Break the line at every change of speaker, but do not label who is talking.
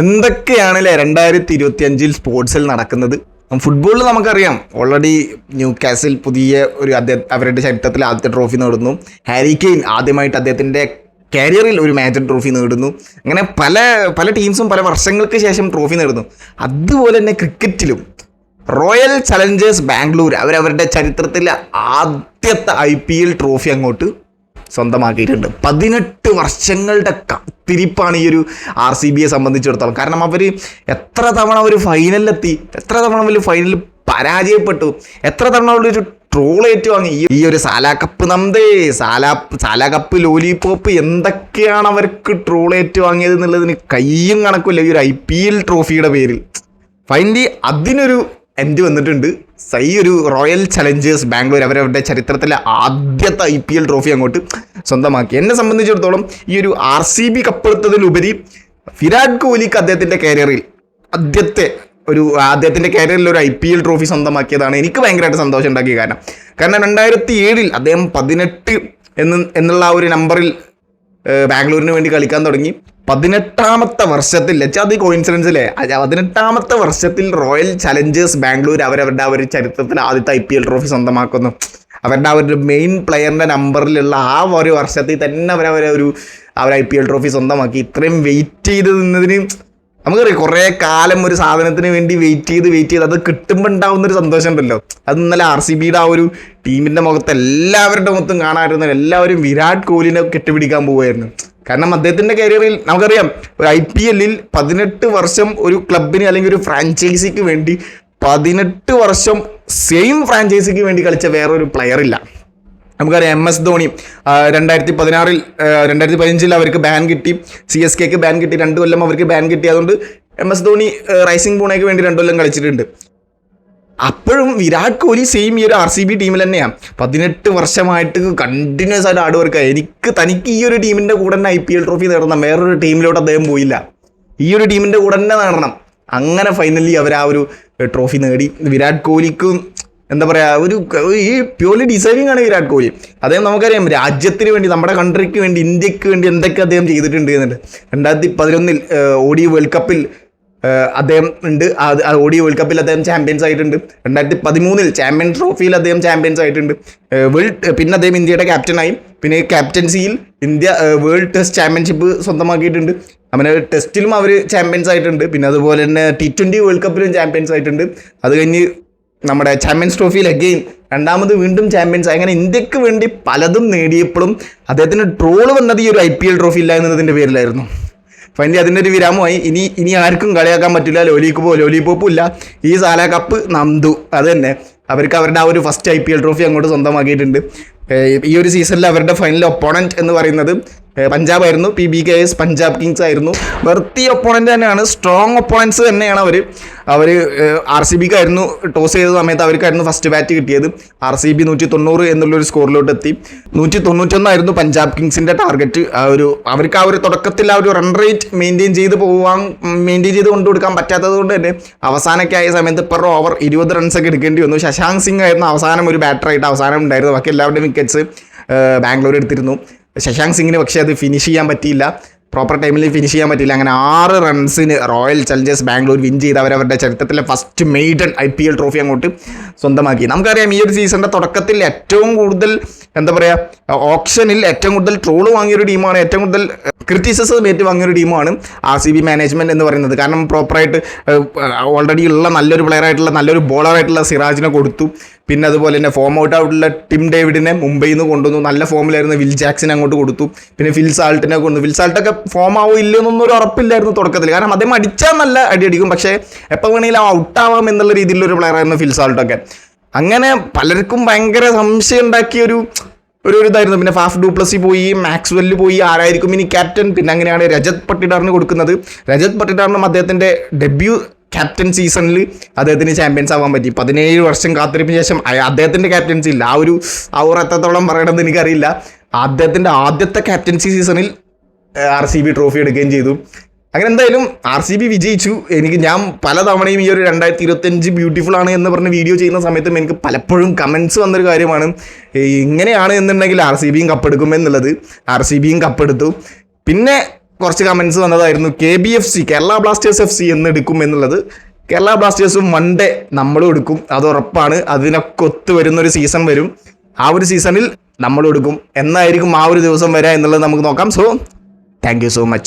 എന്തൊക്കെയാണല്ലേ രണ്ടായിരത്തി ഇരുപത്തി അഞ്ചിൽ സ്പോർട്സിൽ നടക്കുന്നത്? ഫുട്ബോളിൽ നമുക്കറിയാം. ഓൾറെഡി ന്യൂ കാസിൽ പുതിയ ഒരു അദ്ദേഹം അവരുടെ ചരിത്രത്തിൽ ആദ്യത്തെ ട്രോഫി നേടുന്നു. ഹാരി കെയിൻ ആദ്യമായിട്ട് അദ്ദേഹത്തിന്റെ കരിയറിൽ ഒരു മാജർ ട്രോഫി നേടുന്നു. അങ്ങനെ പല പല ടീംസും പല വർഷങ്ങൾക്ക് ശേഷം ട്രോഫി നേടുന്നു. അതുപോലെ തന്നെ ക്രിക്കറ്റിലും റോയൽ ചലഞ്ചേഴ്സ് ബാംഗ്ലൂർ അവരവരുടെ ചരിത്രത്തിലെ ആദ്യത്തെ ഐ പി എൽ ട്രോഫി അങ്ങോട്ട് സ്വന്തമാക്കിയിട്ടുണ്ട്. പതിനെട്ട് വർഷങ്ങളുടെ തിരിപ്പാണ് ഈ ഒരു ആർ സി ബിയെ സംബന്ധിച്ചിടത്തോളം. കാരണം അവർ എത്ര തവണ ഒരു ഫൈനലിലെത്തി എത്ര തവണ അവർ ഫൈനലിൽ പരാജയപ്പെട്ടു എത്ര തവണ അവരൊരു ട്രോൾ ഏറ്റുവാങ്ങി. ഈ- ഈ ഒരു സാലാ കപ്പ് നന്ദേ സാലാ സാലാ കപ്പ് ലോലിപോപ്പ് എന്തൊക്കെയാണ് അവർക്ക് ട്രോൾ ഏറ്റുവാങ്ങിയത് എന്നുള്ളതിന് കയ്യും കണക്കില്ല ഈ ഒരു ഐ പി എൽ ട്രോഫിയുടെ പേരിൽ. ഫൈനലി അതിനൊരു എൻഡ് വന്നിട്ടുണ്ട്. സൈ ഒരു റോയൽ ചലഞ്ചേഴ്സ് ബാംഗ്ലൂർ. അവരവരുടെ ചരിത്രത്തിലെ ആദ്യത്തെ ഐ പി എൽ ട്രോഫി അങ്ങോട്ട് സ്വന്തമാക്കി. എന്നെ സംബന്ധിച്ചിടത്തോളം ഈ ഒരു ആർ സി ബി കപ്പെടുത്തതിലുപരി വിരാട് കോഹ്ലിക്ക് അദ്ദേഹത്തിന്റെ കരിയറിൽ ആദ്യത്തെ ഒരു അദ്ദേഹത്തിന്റെ കരിയറിൽ ഒരു ഐ പി എൽ ട്രോഫി സ്വന്തമാക്കിയതാണ് എനിക്ക് ഭയങ്കരമായിട്ട് സന്തോഷം ഉണ്ടാക്കിയ കാരണം. കാരണം രണ്ടായിരത്തി ഏഴിൽ അദ്ദേഹം പതിനെട്ട് എന്ന് എന്നുള്ള ആ ഒരു നമ്പറിൽ ബാംഗ്ലൂരിന് വേണ്ടി കളിക്കാൻ തുടങ്ങി. പതിനെട്ടാമത്തെ വർഷത്തിൽ അത് കോയിൻസിഡൻസിലെ പതിനെട്ടാമത്തെ വർഷത്തിൽ റോയൽ ചലഞ്ചേഴ്സ് ബാംഗ്ലൂർ അവരവരുടെ ആ ഒരു ചരിത്രത്തിൽ ആദ്യത്തെ ഐ പി എൽ ട്രോഫി സ്വന്തമാക്കുന്നു. അവരുടെ ആ ഒരു മെയിൻ പ്ലെയറിന്റെ നമ്പറിലുള്ള ആ ഒരു വർഷത്തിൽ തന്നെ അവരവരെ ഒരു അവർ ഐ പി എൽ ട്രോഫി സ്വന്തമാക്കി. ഇത്രയും വെയിറ്റ് ചെയ്ത് നിന്നതിന് നമുക്കറിയാം കുറേ കാലം ഒരു സാധനത്തിന് വേണ്ടി വെയിറ്റ് ചെയ്ത് വെയിറ്റ് ചെയ്ത് അത് കിട്ടുമ്പോൾ ഉണ്ടാവുന്ന ഒരു സന്തോഷം ഉണ്ടല്ലോ. അത് ഇന്നലെ ആർ സി ബിയുടെ ആ ഒരു ടീമിന്റെ മുഖത്ത് എല്ലാവരുടെ മുഖത്തും കാണാമായിരുന്നു എല്ലാവരും വിരാട് കോഹ്ലിനെ കെട്ടിപ്പിടിക്കാൻ പോവുമായിരുന്നു. കാരണം അദ്ദേഹത്തിന്റെ കരിയറിൽ നമുക്കറിയാം ഒരു ഐ പി എല്ലിൽ പതിനെട്ട് വർഷം ഒരു ക്ലബിന് അല്ലെങ്കിൽ ഒരു ഫ്രാഞ്ചൈസിക്ക് വേണ്ടി പതിനെട്ട് വർഷം സെയിം ഫ്രാഞ്ചൈസിക്ക് വേണ്ടി കളിച്ച വേറൊരു പ്ലെയർ ഇല്ല. നമുക്കറിയാം എം എസ് ധോണി രണ്ടായിരത്തി പതിനാറിൽ രണ്ടായിരത്തി പതിനഞ്ചിൽ അവർക്ക് ബാൻ കിട്ടി. സി എസ് കെക്ക് ബാൻ കിട്ടി. രണ്ട് കൊല്ലം അവർക്ക് ബാൻ കിട്ടി. അതുകൊണ്ട് എം എസ് ധോണി റൈസിംഗ് പൂണയ്ക്ക് വേണ്ടി രണ്ട് കൊല്ലം കളിച്ചിട്ടുണ്ട്. അപ്പോഴും വിരാട് കോഹ്ലി സെയിം ഈ ഒരു ആർ സി ബി ടീമിൽ തന്നെയാണ് പതിനെട്ട് വർഷമായിട്ട് കണ്ടിന്യൂസ് ആയിട്ട് ആട് വർക്ക് എനിക്ക് തനിക്ക് ഈ ഒരു ടീമിന്റെ കൂടെ തന്നെ ഐ പി എൽ ട്രോഫി നേടണം. വേറൊരു ടീമിലോട്ട് അദ്ദേഹം പോയില്ല. ഈ ഒരു ടീമിന്റെ കൂടെ തന്നെ നേടണം. അങ്ങനെ ഫൈനലി അവർ ആ ഒരു ട്രോഫി നേടി. വിരാട് കോഹ്ലിക്കും എന്താ പറയുക ഒരു ഈ പ്യൂർലി ഡിസേർവിംഗ് ആണ് വിരാട് കോഹ്ലി. അദ്ദേഹം നമുക്കറിയാം രാജ്യത്തിന് വേണ്ടി നമ്മുടെ കൺട്രിക്ക് വേണ്ടി ഇന്ത്യയ്ക്ക് വേണ്ടി എന്തൊക്കെ അദ്ദേഹം ചെയ്തിട്ടുണ്ട് എന്നുണ്ട് രണ്ടായിരത്തി പതിനൊന്നിൽ ഓടി വേൾഡ് കപ്പിൽ അദ്ദേഹം ഉണ്ട്. ഓഡി വേൾഡ് കപ്പിൽ അദ്ദേഹം ചാമ്പ്യൻസ് ആയിട്ടുണ്ട്. രണ്ടായിരത്തി പതിമൂന്നിൽ ചാമ്പ്യൻ ട്രോഫിയിൽ അദ്ദേഹം ചാമ്പ്യൻസ് ആയിട്ടുണ്ട്. വേൾഡ് പിന്നെ അദ്ദേഹം ഇന്ത്യയുടെ ക്യാപ്റ്റനായി പിന്നെ ക്യാപ്റ്റൻസിയിൽ ഇന്ത്യ വേൾഡ് ടെസ്റ്റ് ചാമ്പ്യൻഷിപ്പ് സ്വന്തമാക്കിയിട്ടുണ്ട്. അങ്ങനെ ടെസ്റ്റിലും അവർ ചാമ്പ്യൻസ് ആയിട്ടുണ്ട്. പിന്നെ അതുപോലെ തന്നെ ടി ട്വന്റി വേൾഡ് കപ്പിലും ചാമ്പ്യൻസ് ആയിട്ടുണ്ട്. അത് കഴിഞ്ഞ് നമ്മുടെ ചാമ്പ്യൻസ് ട്രോഫിയിൽ അഗെയിൻ രണ്ടാമത് വീണ്ടും ചാമ്പ്യൻസ് അങ്ങനെ ഇന്ത്യയ്ക്ക് വേണ്ടി പലതും നേടിയപ്പോഴും അദ്ദേഹത്തിന് ട്രോൾ വന്നത് ഈ ഒരു ഐ പി എൽ ട്രോഫി ഇല്ല എന്നതിന്റെ പേരിലായിരുന്നു. ഫൈനലി അതിന്റെ ഒരു വിരാമമായി. ഇനി ഇനി ആർക്കും കളിയാക്കാൻ പറ്റില്ല. ലോലിക്കപ്പോ ലോലിപോപ്പും ഇല്ല ഈ സാല കപ്പ് നന്ദു. അത് തന്നെ. അവർക്ക് അവരുടെ ആ ഒരു first I P L trophy അങ്ങോട്ട് സ്വന്തമാക്കിയിട്ടുണ്ട്. ഈ ഒരു സീസണിൽ അവരുടെ ഫൈനൽ ഒപ്പോണന്റ് എന്ന് പറയുന്നത് ഏഹ് പഞ്ചാബ് ആയിരുന്നു P B K S Punjab kings ആയിരുന്നു. വെർത്തി ഒപ്പോണന്റ് തന്നെയാണ്. സ്ട്രോങ് ഒപ്പോണൻസ് തന്നെയാണ് അവർ അവർ ആർ സി ബിക്കായിരുന്നു ടോസ് ചെയ്ത സമയത്ത് അവർക്കായിരുന്നു ഫസ്റ്റ് ബാറ്റ് കിട്ടിയത്. ആർ സി ബി നൂറ്റി തൊണ്ണൂറ് എന്നുള്ളൊരു സ്കോറിലോട്ട് എത്തി. നൂറ്റി തൊണ്ണൂറ്റൊന്നായിരുന്നു പഞ്ചാബ് കിങ്സിന്റെ ടാർഗറ്റ് ആ ഒരു അവർക്ക് ആ ഒരു തുടക്കത്തിൽ ആ ഒരു റൺ റേറ്റ് മെയിന്റെയിൻ ചെയ്ത് പോകാൻ മെയിന്റെയിൻ ചെയ്ത് കൊണ്ടുകൊടുക്കാൻ പറ്റാത്തത് കൊണ്ട് തന്നെ അവസാനമൊക്കെ ആയ സമയത്ത് പെർ ഓവർ ഇരുപത് റൺസൊക്കെ എടുക്കേണ്ടി വന്നു. ശശാങ്ക് സിംഗ് ആയിരുന്നു അവസാനം ഒരു ബാറ്ററായിട്ട് അവസാനം ഉണ്ടായിരുന്നു ബാക്കി എല്ലാവരുടെയും വിക്കറ്റ്സ് ബാംഗ്ലൂർ എടുത്തിരുന്നു. ശശാങ്ക് സിംഗിന് പക്ഷേ അത് ഫിനിഷ് ചെയ്യാൻ പറ്റിയില്ല. പ്രോപ്പർ ടൈമിൽ ഫിനിഷ് ചെയ്യാൻ പറ്റിയില്ല. അങ്ങനെ ആറ് റൺസിന് റോയൽ ചലഞ്ചേഴ്സ് ബാംഗ്ലൂർ വിൻ ചെയ്ത് അവരവരുടെ ചരിത്രത്തിലെ first maiden I P L trophy അങ്ങോട്ട് സ്വന്തമാക്കി. നമുക്കറിയാം ഈ ഒരു സീസണിന്റെ തുടക്കത്തിൽ ഏറ്റവും കൂടുതൽ എന്താ പറയുക ഓപ്ഷനിൽ ഏറ്റവും കൂടുതൽ ട്രോൾ വാങ്ങിയൊരു ടീമാണ് ഏറ്റവും കൂടുതൽ ക്രിറ്റിസിസം ഏറ്റു വാങ്ങിയൊരു ടീമാണ് ആർ സി ബി മാനേജ്മെന്റ് എന്ന് പറയുന്നത്. കാരണം പ്രോപ്പറായിട്ട് ഓൾറെഡി ഉള്ള നല്ലൊരു പ്ലെയറായിട്ടുള്ള നല്ലൊരു ബോളർ ആയിട്ടുള്ള സിറാജിനെ കൊടുത്തു. പിന്നെ അതുപോലെ തന്നെ ഫോം ഔട്ട് ആയിട്ടുള്ള ടിം ഡേവിഡിനെ മുംബൈയിൽ നിന്ന് കൊണ്ടുവന്നു. നല്ല ഫോമിലായിരുന്നു വിൽ ജാക്സിനെ അങ്ങോട്ട് കൊടുത്തു. പിന്നെ ഫിൽ സാൾട്ടിനെ കൊണ്ടു ഫിൽ സാൾട്ടൊക്കെ ഫോം ആവോ ഇല്ലെന്നൊന്നും ഒരു ഉറപ്പില്ലായിരുന്നു തുടക്കത്തിൽ. കാരണം അദ്ദേഹം അടിച്ചാൽ നല്ല അടി അടിക്കും. പക്ഷേ എപ്പോൾ വേണമെങ്കിലും ഔട്ടാവാം എന്നുള്ള രീതിയിലുള്ള ഒരു പ്ലെയർ ആയിരുന്നു ഫിൽ സാൾട്ടൊക്കെ. അങ്ങനെ പലർക്കും ഭയങ്കര സംശയം ഉണ്ടാക്കിയ ഒരു ഒരു ഇതായിരുന്നു. പിന്നെ ഫാഫ് ഡൂപ്ലസി പോയി മാക്സ്വെല്ല് പോയി ആരായിരിക്കും ഇനി ക്യാപ്റ്റൻ പിന്നെ അങ്ങനെയാണ് രജത് പട്ടിഡാറിന് കൊടുക്കുന്നത്. രജത് പട്ടിഡാറിനും അദ്ദേഹത്തിന്റെ ഡെബ്യൂ ക്യാപ്റ്റൻ സീസണിൽ അദ്ദേഹത്തിന് ചാമ്പ്യൻസ് ആവാൻ പറ്റി. പതിനേഴ് വർഷം കാത്തിരിപ്പിന് ശേഷം അദ്ദേഹത്തിന്റെ ക്യാപ്റ്റൻസി ഇല്ല. ആ ഒരു ആ ഒരു എത്രത്തോളം പറയണമെന്ന് എനിക്കറിയില്ല. അദ്ദേഹത്തിന്റെ ആദ്യത്തെ ക്യാപ്റ്റൻസി സീസണിൽ ആർ സി ബി ട്രോഫി എടുക്കുകയും ചെയ്തു. അങ്ങനെ എന്തായാലും ആർ സി ബി വിജയിച്ചു. എനിക്ക് ഞാൻ പലതവണയും ഈ ഒരു രണ്ടായിരത്തി ഇരുപത്തഞ്ച് ബ്യൂട്ടിഫുൾ ആണ് എന്ന് പറഞ്ഞ് വീഡിയോ ചെയ്യുന്ന സമയത്തും എനിക്ക് പലപ്പോഴും കമൻസ് വന്നൊരു കാര്യമാണ്. ഇങ്ങനെയാണ് എന്നുണ്ടെങ്കിൽ ആർ സി ബിയും കപ്പെടുക്കും എന്നുള്ളത്. ആർ സി ബിയും കപ്പെടുത്തു പിന്നെ കുറച്ച് കമൻസ് വന്നതായിരുന്നു K B F C Kerala Blasters F C എന്ന് എടുക്കും എന്നുള്ളത്. കേരള ബ്ലാസ്റ്റേഴ്സും വൺ ഡേ നമ്മളും എടുക്കും. അത് ഉറപ്പാണ്. അതിനൊക്കെ ഒത്തു വരുന്ന ഒരു സീസൺ വരും. ആ ഒരു സീസണിൽ നമ്മളും എടുക്കും. എന്നായിരിക്കും ആ ഒരു ദിവസം വരിക എന്നുള്ളത് നമുക്ക് നോക്കാം. So thank so much